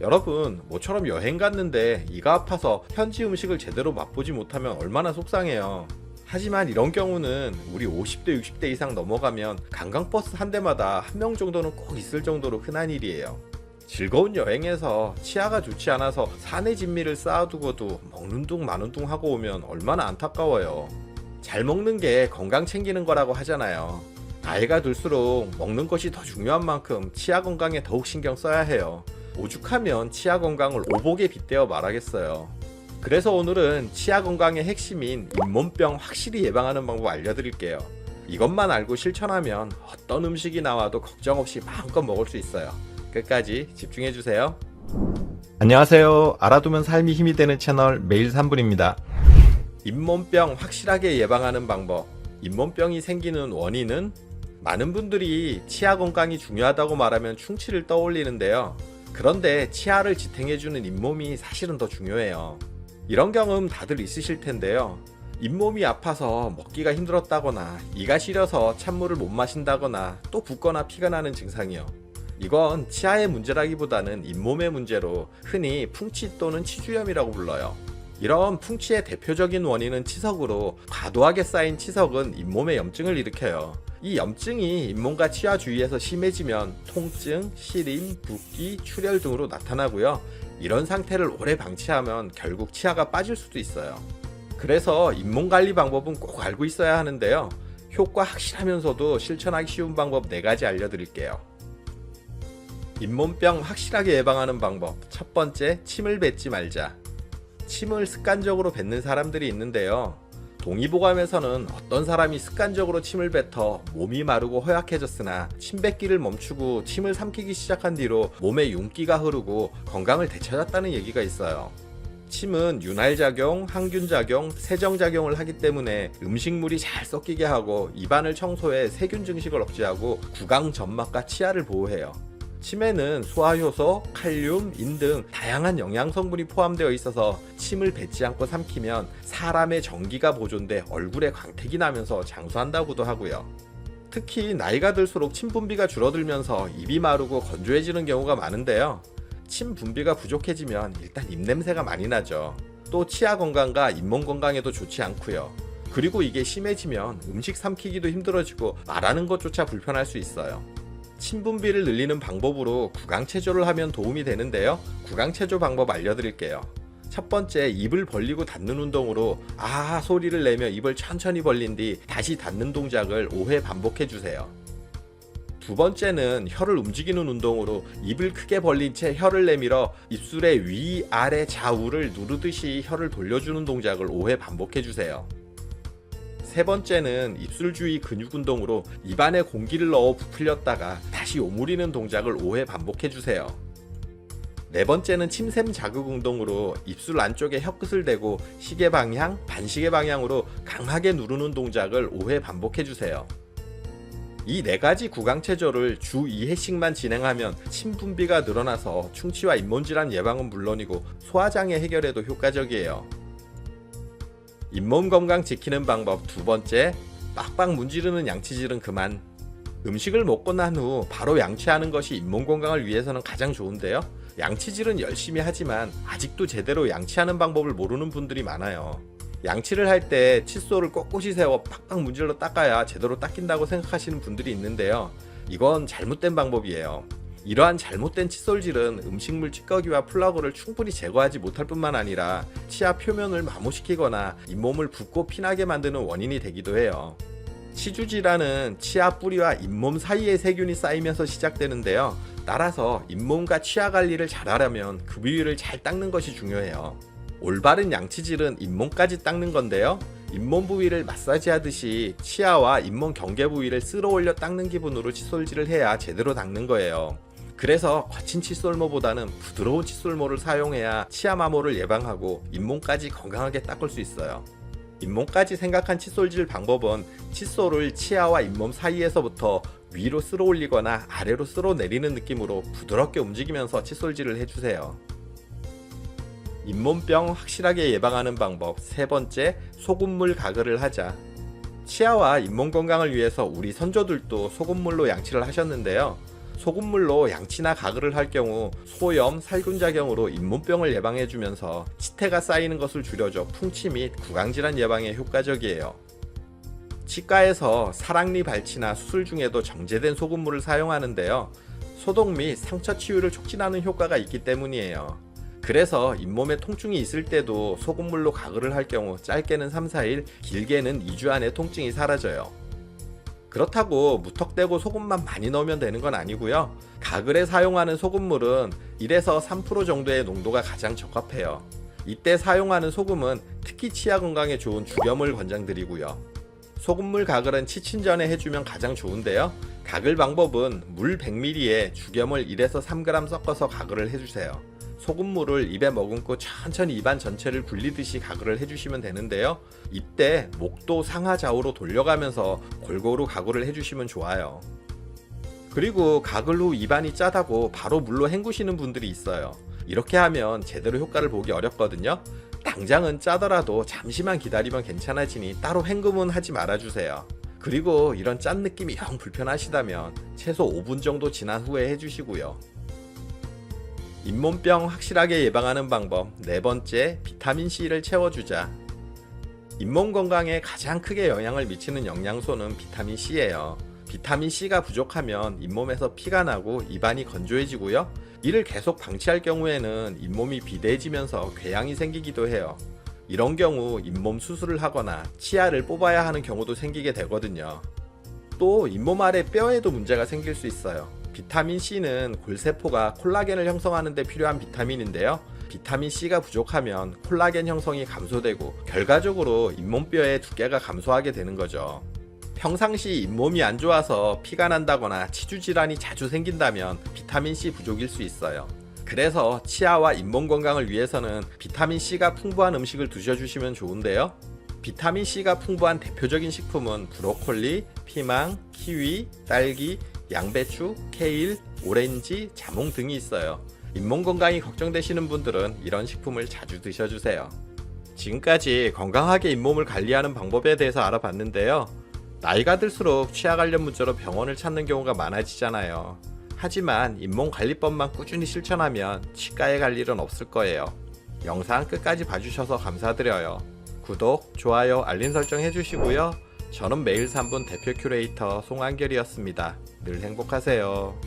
여러분, 모처럼 여행 갔는데 이가 아파서 현지 음식을 제대로 맛보지 못하면 얼마나 속상해요. 하지만 이런 경우는 우리 50대, 60대 이상 넘어가면 관광버스 한 대마다 한 명 정도는 꼭 있을 정도로 흔한 일이에요. 즐거운 여행에서 치아가 좋지 않아서 산의 진미를 쌓아두고도 먹는 둥 마는 둥 하고 오면 얼마나 안타까워요. 잘 먹는 게 건강 챙기는 거라고 하잖아요. 나이가 들수록 먹는 것이 더 중요한 만큼 치아 건강에 더욱 신경 써야 해요. 오죽하면 치아 건강을 오복에 빗대어 말하겠어요. 그래서 오늘은 치아 건강의 핵심인 잇몸병 확실히 예방하는 방법 알려드릴게요. 이것만 알고 실천하면 어떤 음식이 나와도 걱정 없이 마음껏 먹을 수 있어요. 끝까지 집중해주세요. 안녕하세요. 알아두면 삶이 힘이 되는 채널 매일 3분입니다. 잇몸병 확실하게 예방하는 방법. 잇몸병이 생기는 원인은 많은 분들이 치아 건강이 중요하다고 말하면 충치를 떠올리는데요. 그런데 치아를 지탱해주는 잇몸이 사실은 더 중요해요. 이런 경험 다들 있으실 텐데요. 잇몸이 아파서 먹기가 힘들었다거나 이가 시려서 찬물을 못 마신다거나 또 붓거나 피가 나는 증상이요. 이건 치아의 문제라기보다는 잇몸의 문제로 흔히 풍치 또는 치주염이라고 불러요. 이런 풍치의 대표적인 원인은 치석으로 과도하게 쌓인 치석은 잇몸에 염증을 일으켜요. 이 염증이 잇몸과 치아 주위에서 심해지면 통증, 시림, 붓기, 출혈 등으로 나타나고요. 이런 상태를 오래 방치하면 결국 치아가 빠질 수도 있어요. 그래서 잇몸 관리 방법은 꼭 알고 있어야 하는데요. 효과 확실하면서도 실천하기 쉬운 방법 4가지 알려드릴게요. 잇몸병 확실하게 예방하는 방법. 첫 번째, 침을 뱉지 말자. 침을 습관적으로 뱉는 사람들이 있는데요. 동의보감에서는 어떤 사람이 습관적으로 침을 뱉어 몸이 마르고 허약해졌으나 침 뱉기를 멈추고 침을 삼키기 시작한 뒤로 몸에 윤기가 흐르고 건강을 되찾았다는 얘기가 있어요. 침은 윤활작용, 항균작용, 세정작용을 하기 때문에 음식물이 잘 섞이게 하고 입안을 청소해 세균 증식을 억제하고 구강 점막과 치아를 보호해요. 침에는 소화효소, 칼륨, 인 등 다양한 영양 성분이 포함되어 있어서 침을 뱉지 않고 삼키면 사람의 전기가 보존돼 얼굴에 광택이 나면서 장수한다고도 하고요. 특히 나이가 들수록 침 분비가 줄어들면서 입이 마르고 건조해지는 경우가 많은데요. 침 분비가 부족해지면 일단 입냄새가 많이 나죠. 또 치아 건강과 잇몸 건강에도 좋지 않고요. 그리고 이게 심해지면 음식 삼키기도 힘들어지고 말하는 것조차 불편할 수 있어요. 침 분비를 늘리는 방법으로 구강체조를 하면 도움이 되는데요. 구강체조 방법 알려드릴게요. 첫 번째, 입을 벌리고 닫는 운동으로 아 소리를 내며 입을 천천히 벌린 뒤 다시 닫는 동작을 5회 반복해 주세요. 두 번째는 혀를 움직이는 운동으로 입을 크게 벌린 채 혀를 내밀어 입술의 위, 아래, 좌우를 누르듯이 혀를 돌려주는 동작을 5회 반복해 주세요. 세 번째는 입술 주위 근육 운동으로 입안에 공기를 넣어 부풀렸다가 다시 오므리는 동작을 5회 반복해 주세요. 네 번째는 침샘 자극 운동으로 입술 안쪽에 혀끝을 대고 시계 방향, 반시계 방향으로 강하게 누르는 동작을 5회 반복해 주세요. 이 네 가지 구강 체조를 주 2회씩만 진행하면 침 분비가 늘어나서 충치와 잇몸 질환 예방은 물론이고 소화장애 해결에도 효과적이에요. 잇몸 건강 지키는 방법 두 번째, 빡빡 문지르는 양치질은 그만. 음식을 먹고 난 후 바로 양치하는 것이 잇몸 건강을 위해서는 가장 좋은데요. 양치질은 열심히 하지만 아직도 제대로 양치하는 방법을 모르는 분들이 많아요. 양치를 할 때 칫솔을 꼿꼿이 세워 팍팍 문질러 닦아야 제대로 닦인다고 생각하시는 분들이 있는데요. 이건 잘못된 방법이에요. 이러한 잘못된 칫솔질은 음식물 찌꺼기와 플라그를 충분히 제거하지 못할 뿐만 아니라 치아 표면을 마모시키거나 잇몸을 붓고 피나게 만드는 원인이 되기도 해요. 치주 질환은 치아 뿌리와 잇몸 사이에 세균이 쌓이면서 시작되는데요. 따라서 잇몸과 치아 관리를 잘하려면 그 부위를 잘 닦는 것이 중요해요. 올바른 양치질은 잇몸까지 닦는 건데요. 잇몸 부위를 마사지하듯이 치아와 잇몸 경계 부위를 쓸어 올려 닦는 기분으로 칫솔질을 해야 제대로 닦는 거예요. 그래서 거친 칫솔모보다는 부드러운 칫솔모를 사용해야 치아 마모를 예방하고 잇몸까지 건강하게 닦을 수 있어요. 잇몸까지 생각한 칫솔질 방법은 칫솔을 치아와 잇몸 사이에서부터 위로 쓸어 올리거나 아래로 쓸어 내리는 느낌으로 부드럽게 움직이면서 칫솔질을 해주세요. 잇몸병 확실하게 예방하는 방법 세 번째 소금물 가글을 하자. 치아와 잇몸 건강을 위해서 우리 선조들도 소금물로 양치를 하셨는데요. 소금물로 양치나 가글을 할 경우 소염, 살균작용으로 잇몸병을 예방해주면서 치태가 쌓이는 것을 줄여줘 풍치 및 구강질환 예방에 효과적이에요. 치과에서 사랑니 발치나 수술 중에도 정제된 소금물을 사용하는데요. 소독 및 상처 치유를 촉진하는 효과가 있기 때문이에요. 그래서 잇몸에 통증이 있을 때도 소금물로 가글을 할 경우 짧게는 3, 4일, 길게는 2주 안에 통증이 사라져요. 그렇다고 무턱대고 소금만 많이 넣으면 되는 건 아니고요. 가글에 사용하는 소금물은 1에서 3% 정도의 농도가 가장 적합해요. 이때 사용하는 소금은 특히 치아 건강에 좋은 죽염을 권장드리고요. 소금물 가글은 치친 전에 해주면 가장 좋은데요. 가글 방법은 물 100ml에 죽염을 1에서 3g 섞어서 가글을 해주세요. 소금물을 입에 머금고 천천히 입안 전체를 굴리듯이 가글을 해주시면 되는데요. 이때 목도 상하 좌우로 돌려가면서 골고루 가글을 해주시면 좋아요. 그리고 가글 후 입안이 짜다고 바로 물로 헹구시는 분들이 있어요. 이렇게 하면 제대로 효과를 보기 어렵거든요. 당장은 짜더라도 잠시만 기다리면 괜찮아지니 따로 헹굼은 하지 말아주세요. 그리고 이런 짠 느낌이 영 불편하시다면 최소 5분 정도 지난 후에 해주시고요. 잇몸병 확실하게 예방하는 방법 네 번째 비타민 C를 채워주자. 잇몸 건강에 가장 크게 영향을 미치는 영양소는 비타민 C예요. 비타민 C가 부족하면 잇몸에서 피가 나고 입안이 건조해지고요. 이를 계속 방치할 경우에는 잇몸이 비대해지면서 궤양이 생기기도 해요. 이런 경우 잇몸 수술을 하거나 치아를 뽑아야 하는 경우도 생기게 되거든요. 또 잇몸 아래 뼈에도 문제가 생길 수 있어요. 비타민 C는 골세포가 콜라겐을 형성하는 데 필요한 비타민인데요. 비타민 C가 부족하면 콜라겐 형성이 감소되고 결과적으로 잇몸뼈의 두께가 감소하게 되는 거죠. 평상시 잇몸이 안 좋아서 피가 난다거나 치주 질환이 자주 생긴다면 비타민 C 부족일 수 있어요. 그래서 치아와 잇몸 건강을 위해서는 비타민 C가 풍부한 음식을 드셔주시면 좋은데요. 비타민 C가 풍부한 대표적인 식품은 브로콜리, 피망, 키위, 딸기, 양배추, 케일, 오렌지, 자몽 등이 있어요. 잇몸 건강이 걱정되시는 분들은 이런 식품을 자주 드셔주세요. 지금까지 건강하게 잇몸을 관리하는 방법에 대해서 알아봤는데요. 나이가 들수록 치아 관련 문제로 병원을 찾는 경우가 많아지잖아요. 하지만 잇몸 관리법만 꾸준히 실천하면 치과에 갈 일은 없을 거예요. 영상 끝까지 봐주셔서 감사드려요. 구독, 좋아요, 알림 설정 해주시고요. 저는 매일 3분 대표 큐레이터 송한결이었습니다. 늘 행복하세요.